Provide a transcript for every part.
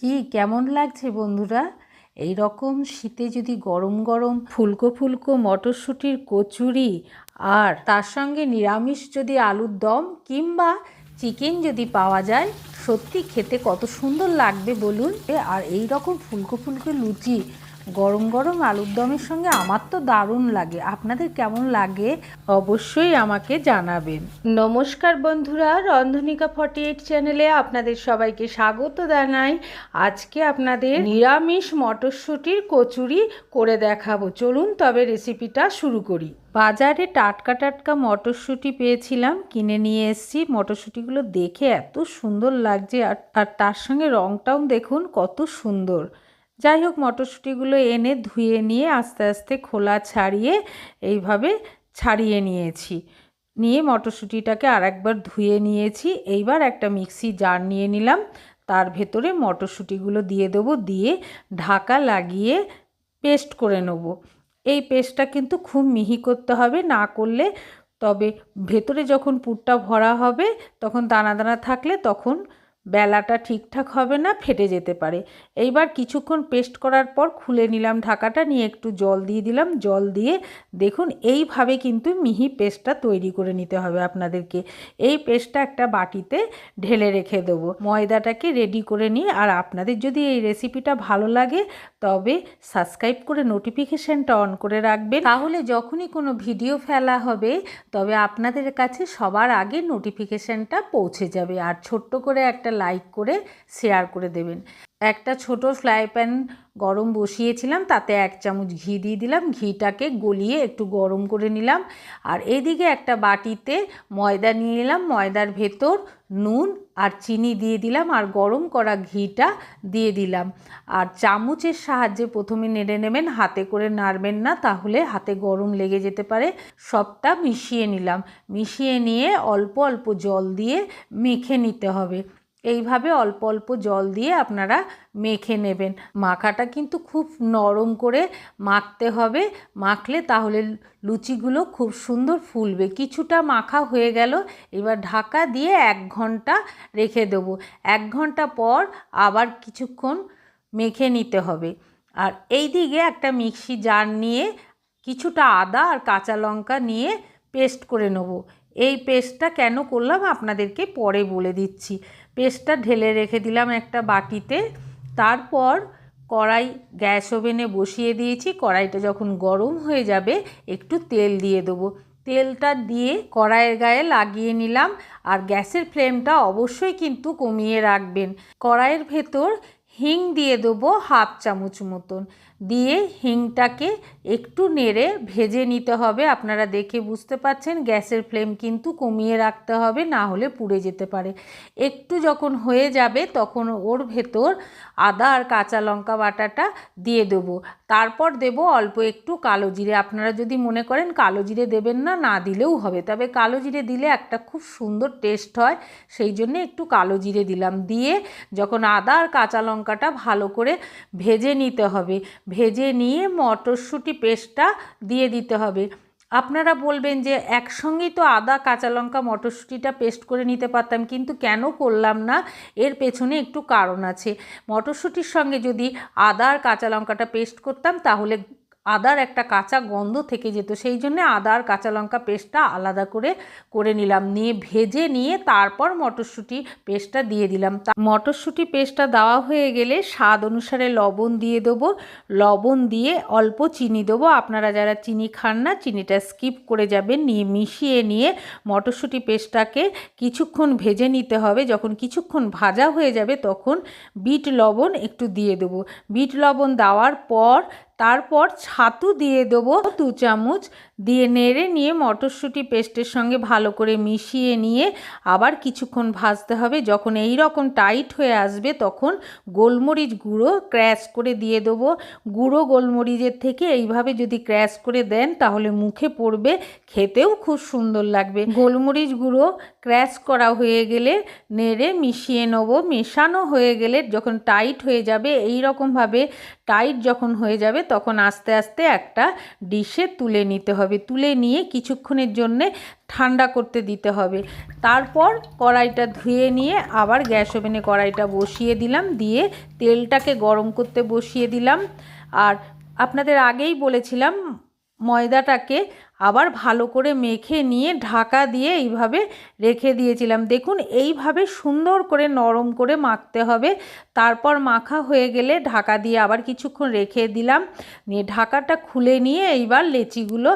কি কেমন লাগছে বন্ধুরা? এই রকম শীতে যদি গরম গরম ফুলকো ফুলকো মটরশুঁটির কচুরি আর তার সঙ্গে নিরামিষ যদি আলুর দম কিংবা চিকেন যদি পাওয়া যায়, সত্যি খেতে কত সুন্দর লাগবে বলুন? আর এই রকম ফুলকো ফুলকো লুচি গরম গরম আলুর দমের সঙ্গে আমার তো দারুণ লাগে। আপনাদের কেমন লাগে অবশ্যই আমাকে জানাবেন। নমস্কার বন্ধুরা, রন্ধনিকা ফর্টি এইট চ্যানেলে আপনাদের সবাইকে স্বাগত জানাই। আজকে আপনাদের নিরামিষ মটরশুঁটির কচুরি করে দেখাবো। চলুন তবে রেসিপিটা শুরু করি। বাজারে টাটকা টাটকা মটরশুঁটি পেয়েছিলাম, কিনে নিয়ে এসেছি। মটরশুঁটিগুলো দেখে এত সুন্দর লাগছে আর আর তার সঙ্গে রঙটাও দেখুন কত সুন্দর। যাই হোক মটরশুঁটিগুলো এনে ধুয়ে নিয়ে আস্তে আস্তে খোলা ছাড়িয়ে এইভাবে ছাড়িয়ে নিয়েছি। নিয়ে মটরশুঁটিটাকে আর একবার ধুয়ে নিয়েছি। এইবার একটা মিক্সি জার নিয়ে নিলাম। তার ভেতরে মটরশুঁটিগুলো দিয়ে দেবো, দিয়ে ঢাকা লাগিয়ে পেস্ট করে নেব। এই পেস্টটা কিন্তু খুব মিহি করতে হবে, না করলে তবে ভেতরে যখন পুরটা ভরা হবে, তখন দানা দানা থাকলে তখন বেলাটা ঠিকঠাক হবে না, ফেটে যেতে পারে। এইবার কিছুক্ষণ পেস্ট করার পর খুলে নিলাম ঢাকাটা, নিয়ে একটু জল দিয়ে দিলাম। জল দিয়ে দেখুন, এইভাবে কিন্তু মিহি পেস্টটা তৈরি করে নিতে হবে আপনাদেরকে। এই পেস্টটা একটা বাটিতে ঢেলে রেখে দেবো। ময়দাটাকে রেডি করে নিই আর আপনাদের যদি এই রেসিপিটা ভালো লাগে, তবে সাবস্ক্রাইব করে নোটিফিকেশানটা অন করে রাখবেন। তাহলে যখনই কোনো ভিডিও ফেলা হবে, তবে আপনাদের কাছে সবার আগে নোটিফিকেশানটা পৌঁছে যাবে। আর ছোট্ট করে একটা লাইক করে শেয়ার করে দেবেন। একটা ছোট ফ্রাই প্যান গরম বসিয়েছিলাম, তাতে এক চামচ ঘি দিয়ে দিলাম। ঘিটাকে গলিয়ে একটু গরম করে নিলাম। আর এদিকে একটা বাটিতে ময়দা নিয়ে নিলাম। ময়দার ভেতর নুন আর চিনি দিয়ে দিলাম আর গরম করা ঘিটা দিয়ে দিলাম। আর চামচের সাহায্যে প্রথমে নেড়ে নেবেন, হাতে করে নাড়বেন না, তাহলে হাতে গরম লেগে যেতে পারে। সবটা মিশিয়ে নিলাম। মিশিয়ে নিয়ে অল্প অল্প জল দিয়ে মেখে নিতে হবে। এইভাবে অল্প অল্প জল দিয়ে আপনারা মেখে নেবেন। মাখাটা কিন্তু খুব নরম করে মাখতে হবে। মাখলে তাহলে লুচিগুলো খুব সুন্দর ফুলবে। কিছুটা মাখা হয়ে গেল, এবার ঢাকা দিয়ে এক ঘণ্টা রেখে দেবো। এক ঘণ্টা পর আবার কিছুক্ষণ মেখে নিতে হবে। আর এই দিকে একটা মিক্সি জার নিয়ে কিছুটা আদা আর কাঁচা লঙ্কা নিয়ে পেস্ট করে নেব। এই পেস্টটা কেন করলাম আপনাদেরকে পরে বলে দিচ্ছি। পেস্টটা ঢেলে রেখে দিলাম একটা বাটিতে। তারপর কড়াই গ্যাস ওভেনে বসিয়ে দিয়েছি। কড়াইটা যখন গরম হয়ে যাবে, একটু তেল দিয়ে দেবো। তেলটা দিয়ে কড়াইয়ের গায়ে লাগিয়ে নিলাম আর গ্যাসের ফ্লেমটা অবশ্যই কিন্তু কমিয়ে রাখবেন। কড়াইয়ের ভেতর হিং দিয়ে দেবো হাফ চামচ মতন। দিয়ে হিংটাকে একটু নেড়ে ভেজে নিতে হবে। আপনারা দেখে বুঝতে পাচ্ছেন গ্যাসের ফ্লেম কিন্তু কমিয়ে রাখতে হবে, না হলে পুড়ে যেতে পারে। একটু যখন হয়ে যাবে, তখন ওর ভেতর আদা আর কাঁচা লঙ্কা বাটাটা দিয়ে দেবো। তারপর দেব অল্প একটু কালো জিরে। আপনারা যদি মনে করেন কালো জিরে দেবেন না না দিলেও হবে। তবে কালো জিরে দিলে একটা খুব সুন্দর টেস্ট হয়। সেই জন্য একটু কালো জিরে দিলাম। দিয়ে যখন আদা আর কাঁচা লঙ্কাটা ভালো করে ভেজে নিতে হবে। ভেজে নিয়ে মটরশুঁটি পেস্টটা দিয়ে দিতে হবে। আপনারা বলবেন যে একসঙ্গেই তো আদা, কাঁচা লঙ্কা, মটরশুঁটিটা পেস্ট করে নিতে পারতাম, কিন্তু কেন করলাম না? এর পেছনে একটু কারণ আছে। মটরশুঁটির সঙ্গে যদি আদা আর কাঁচা লঙ্কাটা পেস্ট করতাম, তাহলে আদার একটা কাঁচা গন্ধ থেকে যেত, সেই জন্য আদার কাঁচা লঙ্কা পেস্টটা আলাদা করে করে নিলাম। নিয়ে ভেজে নিয়ে তারপর মটরশুঁটি পেস্টটা দিয়ে দিলাম। মটরশুঁটি পেস্টটা দেওয়া হয়ে গেলে স্বাদ অনুসারে লবণ দিয়ে দেবো। লবণ দিয়ে অল্প চিনি দেবো। আপনারা যারা চিনি খান না, চিনিটা স্কিপ করে যাবেন। নিয়ে মিশিয়ে নিয়ে মটরশুঁটি পেস্টটাকে কিছুক্ষণ ভেজে নিতে হবে। যখন কিছুক্ষণ ভাজা হয়ে যাবে, তখন বিট লবণ একটু দিয়ে দেবো। বিট লবণ দেওয়ার পর তারপর ছাতু দিয়ে দেবো দু চামচ দিয়ে নেড়ে নিয়ে মটরশুঁটি পেস্টের সঙ্গে ভালো করে মিশিয়ে নিয়ে আবার কিছুক্ষণ ভাজতে হবে। যখন এই রকম টাইট হয়ে আসবে তখন গোলমরিচ গুঁড়ো ক্র্যাশ করে দিয়ে দেবো। গুঁড়ো গোলমরিচের থেকে এইভাবে যদি ক্র্যাশ করে দেন তাহলে মুখে পড়বে, খেতেও খুব সুন্দর লাগবে। গোলমরিচ গুঁড়ো ক্র্যাশ করা হয়ে গেলে নেড়ে মিশিয়ে নেব। মেশানো হয়ে গেলে যখন টাইট হয়ে যাবে, এই রকমভাবে টাইট যখন হয়ে যাবে তখন আস্তে আস্তে একটা ডিশে তুলে নিতে হবে। হবে। তুলে নিয়ে কিছুক্ষণের জন্যে ঠান্ডা করতে দিতে হবে। তারপর কড়াইটা ধুয়ে নিয়ে আবার গ্যাস ওভেনে কড়াইটা বসিয়ে দিলাম। দিয়ে তেলটাকে গরম করতে বসিয়ে দিলাম। আর আপনাদের আগেই বলেছিলাম ময়দাটাকে আবার ভালো করে মেখে নিয়ে ঢাকা দিয়ে এইভাবে রেখে দিয়েছিলাম। দেখুন, এইভাবে সুন্দর করে নরম করে মাখতে হবে। তারপর মাখা হয়ে গেলে ঢাকা দিয়ে আবার কিছুক্ষণ রেখে দিলাম। নিয়ে ঢাকাটা খুলে নিয়ে এইবার লেচিগুলো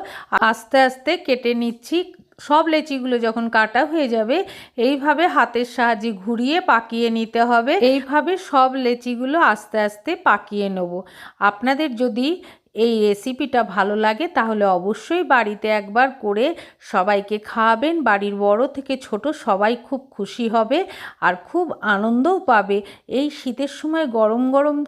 আস্তে আস্তে কেটে নিচ্ছি। সব লেচিগুলো যখন কাটা হয়ে যাবে, এইভাবে হাতের সাহায্যে ঘুরিয়ে পাকিয়ে নিতে হবে। এইভাবে সব লেচিগুলো আস্তে আস্তে পাকিয়ে নেব। আপনাদের যদি এই রেসিপিটা ভালো লাগে, তাহলে অবশ্যই বাড়িতে একবার করে সবাইকে খাওয়াবেন। বাড়ির বড় থেকে ছোট সবাই খুব খুশি হবে আর খুব আনন্দও পাবে। এই শীতের সময় গরম গরম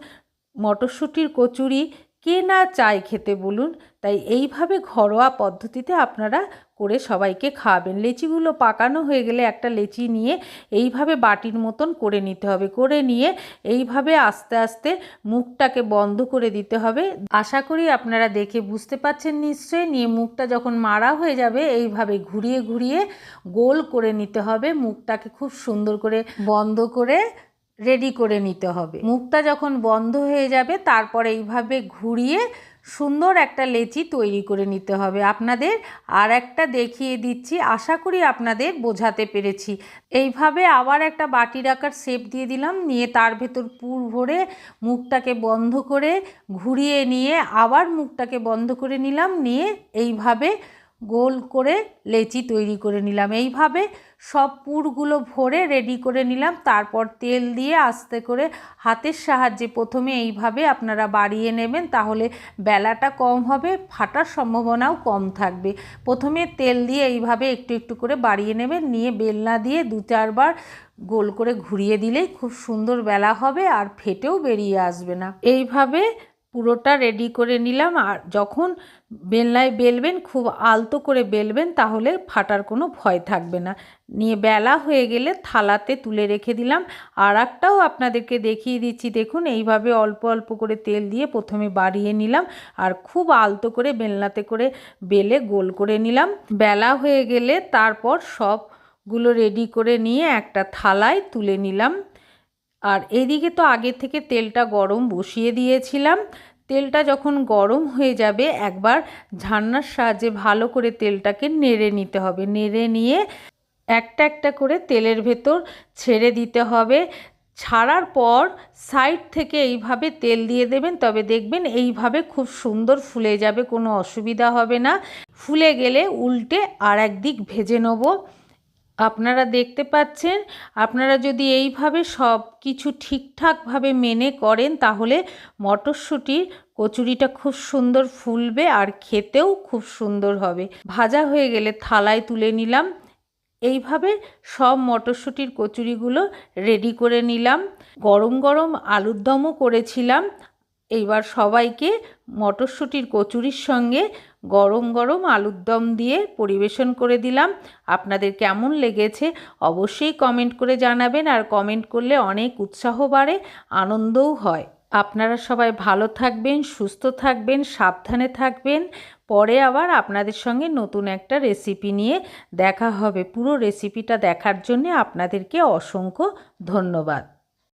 মটরশুঁটির কচুরি কে না চায় খেতে বলুন? তাই এইভাবে ঘরোয়া পদ্ধতিতে আপনারা করে সবাইকে খাওয়াবেন। লেচিগুলো পাকানো হয়ে গেলে একটা লেচি নিয়ে এইভাবে বাটির মতন করে নিতে হবে। করে নিয়ে এইভাবে আস্তে আস্তে মুখটাকে বন্ধ করে দিতে হবে। আশা করি আপনারা দেখে বুঝতে পাচ্ছেন নিশ্চয়ই। নিয়ে মুখটা যখন মারা হয়ে যাবে, এইভাবে ঘুরিয়ে ঘুরিয়ে গোল করে নিতে হবে। মুখটাকে খুব সুন্দর করে বন্ধ করে রেডি করে নিতে হবে। মুখটা যখন বন্ধ হয়ে যাবে, তারপর এইভাবে ঘুরিয়ে সুন্দর একটা লেচি তৈরি করে নিতে হবে। আপনাদের আর একটা দেখিয়ে দিচ্ছি, আশা করি আপনাদের বোঝাতে পেরেছি। এইভাবে আবার একটা বাটির আকার শেপ দিয়ে দিলাম, নিয়ে তার ভেতর পুর ভরে মুখটাকে বন্ধ করে ঘুরিয়ে নিয়ে আবার মুখটাকে বন্ধ করে নিলাম, নিয়ে এইভাবে গোল করে লেচি তৈরি করে নিলাম। এইভাবে সব পুরগুলো ভরে রেডি করে নিলাম। তারপর তেল দিয়ে আস্তে করে হাতের সাহায্যে প্রথমে এইভাবে আপনারা বাড়িয়ে নেবেন, তাহলে বেলাটা কম হবে, ফাটার সম্ভাবনাও কম থাকবে। প্রথমে তেল দিয়ে এইভাবে একটু একটু করে বাড়িয়ে নেবেন, নিয়ে বেলনা দিয়ে দু চারবার গোল করে ঘুরিয়ে দিলেই খুব সুন্দর বেলা হবে আর ফেটেও বেরিয়ে আসবে না। এইভাবে পুরোটা রেডি করে নিলাম আর যখন বেলনায় বেলবেন, খুব আলতো করে বেলবেন, তাহলে ফাটার কোনো ভয় থাকবে না। নিয়ে বেলা হয়ে গেলে থালাতে তুলে রেখে দিলাম। আর একটাও আপনাদেরকে দেখিয়ে দিচ্ছি, দেখুন, এইভাবে অল্প অল্প করে তেল দিয়ে প্রথমে বাড়িয়ে নিলাম আর খুব আলতো করে বেলনাতে করে বেলে গোল করে নিলাম। বেলা হয়ে গেলে তারপর সবগুলো রেডি করে নিয়ে একটা থালায় তুলে নিলাম। আর এদিকে তো আগে থেকে তেলটা গরম বসিয়ে দিয়েছিলাম। তেলটা যখন গরম হয়ে যাবে, একবার ঝান্নার সাহায্যে ভালো করে তেলটাকে নেড়ে নিতে হবে। নেড়ে নিয়ে একটা একটা করে তেলের ভেতর ছেড়ে দিতে হবে। ছাড়ার পর সাইড থেকে এইভাবে তেল দিয়ে দেবেন, তবে দেখবেন এইভাবে খুব সুন্দর ফুলে যাবে, কোনো অসুবিধা হবে না। ফুলে গেলে উল্টে আর একদিক ভেজে নেব। আপনারা দেখতে পাচ্ছেন, আপনারা যদি এইভাবে সব কিছু ঠিকঠাকভাবে মেনে করেন, তাহলে মটরশুঁটির কচুরিটা খুব সুন্দর ফুলবে আর খেতেও খুব সুন্দর হবে। ভাজা হয়ে গেলে থালায় তুলে নিলাম। এইভাবে সব মটরশুঁটির কচুরিগুলো রেডি করে নিলাম। গরম গরম আলুর দমও করেছিলাম। এইবার সবাইকে মটরশুঁটির কচুরির সঙ্গে গরম গরম আলুর দম দিয়ে পরিবেশন করে দিলাম। আপনাদের কেমন লেগেছে অবশ্যই কমেন্ট করে জানাবেন আর কমেন্ট করলে অনেক উৎসাহ বাড়ে, আনন্দও হয়। আপনারা সবাই ভালো থাকবেন, সুস্থ থাকবেন, সাবধানে থাকবেন। পরে আবার আপনাদের সঙ্গে নতুন একটা রেসিপি নিয়ে দেখা হবে। পুরো রেসিপিটা দেখার জন্য আপনাদেরকে অসংখ্য ধন্যবাদ।